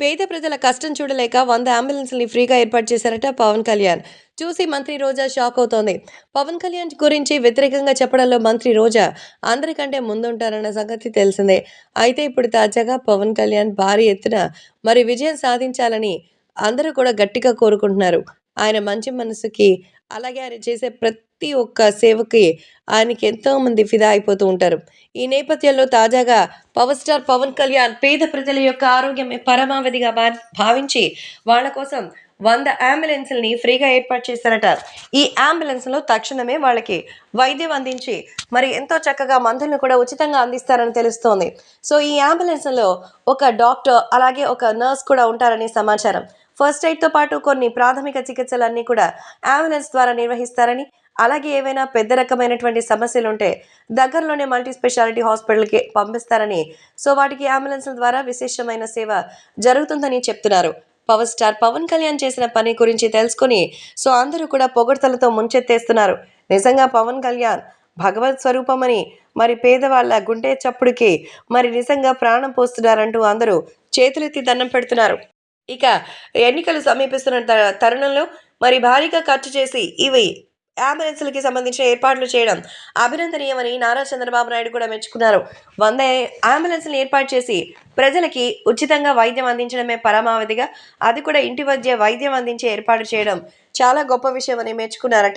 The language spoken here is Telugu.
పేద ప్రజల కష్టం చూడలేక వంద అంబులెన్స్ని ఫ్రీగా ఏర్పాటు చేశారట పవన్ కళ్యాణ్. చూసి మంత్రి రోజా షాక్ అవుతోంది. పవన్ కళ్యాణ్ గురించి వ్యతిరేకంగా చెప్పడంలో మంత్రి రోజా అందరికంటే ముందుంటారన్న సంగతి తెలిసిందే. అయితే ఇప్పుడు తాజాగా పవన్ కళ్యాణ్ భారీ ఎత్తున మరి విజయం సాధించాలని అందరూ కూడా గట్టిగా కోరుకుంటున్నారు. ఆయన మంచి మనసుకి అలాగే ఆయన చేసే ప్రతి ఒక్క సేవకి ఆయనకి ఎంతోమంది ఫిదా అయిపోతూ ఉంటారు. ఈ నేపథ్యంలో తాజాగా పవర్ స్టార్ పవన్ కళ్యాణ్ పేద ప్రజల యొక్క ఆరోగ్యమే పరమావధిగా భావించి వాళ్ళ కోసం వంద అంబులెన్స్ని ఫ్రీగా ఏర్పాటు చేశారట. ఈ అంబులెన్స్లో తక్షణమే వాళ్ళకి వైద్యం అందించి మరి ఎంతో చక్కగా మందులను కూడా ఉచితంగా అందిస్తారని తెలుస్తోంది. సో ఈ అంబులెన్స్లో ఒక డాక్టర్ అలాగే ఒక నర్స్ కూడా ఉంటారని సమాచారం. ఫస్ట్ ఎయిడ్తో పాటు కొన్ని ప్రాథమిక చికిత్సలన్నీ కూడా అంబులెన్స్ ద్వారా నిర్వహిస్తారని అలాగే ఏవైనా పెద్ద రకమైనటువంటి సమస్యలు ఉంటే దగ్గరలోనే మల్టీ స్పెషాలిటీ హాస్పిటల్కి పంపిస్తారని సో వాటికి అంబులెన్స్ల ద్వారా విశేషమైన సేవ జరుగుతుందని చెప్తున్నారు. పవర్ స్టార్ పవన్ కళ్యాణ్ చేసిన పని గురించి తెలుసుకుని సో అందరూ కూడా పొగడ్తలతో ముంచెత్తేస్తున్నారు. నిజంగా పవన్ కళ్యాణ్ భగవత్ స్వరూపమని మరి పేదవాళ్ళ గుండె చప్పుడుకి మరి నిజంగా ప్రాణం పోస్తున్నారంటూ అందరూ చేతులెత్తి దండం పెడుతున్నారు. ఇక ఎన్నికలు సమీపిస్తున్న తరుణంలో మరి భారీగా ఖర్చు చేసి ఇవి అంబులెన్స్లకి సంబంధించిన ఏర్పాట్లు చేయడం అభినందనీయమని నారా చంద్రబాబు నాయుడు కూడా మెచ్చుకున్నారు. వంద అంబులెన్స్లు ఏర్పాటు చేసి ప్రజలకి ఉచితంగా వైద్యం అందించడమే పరమావధిగా అది కూడా ఇంటి వద్ద వైద్యం అందించే ఏర్పాటు చేయడం చాలా గొప్ప విషయం అని మెచ్చుకున్నారట.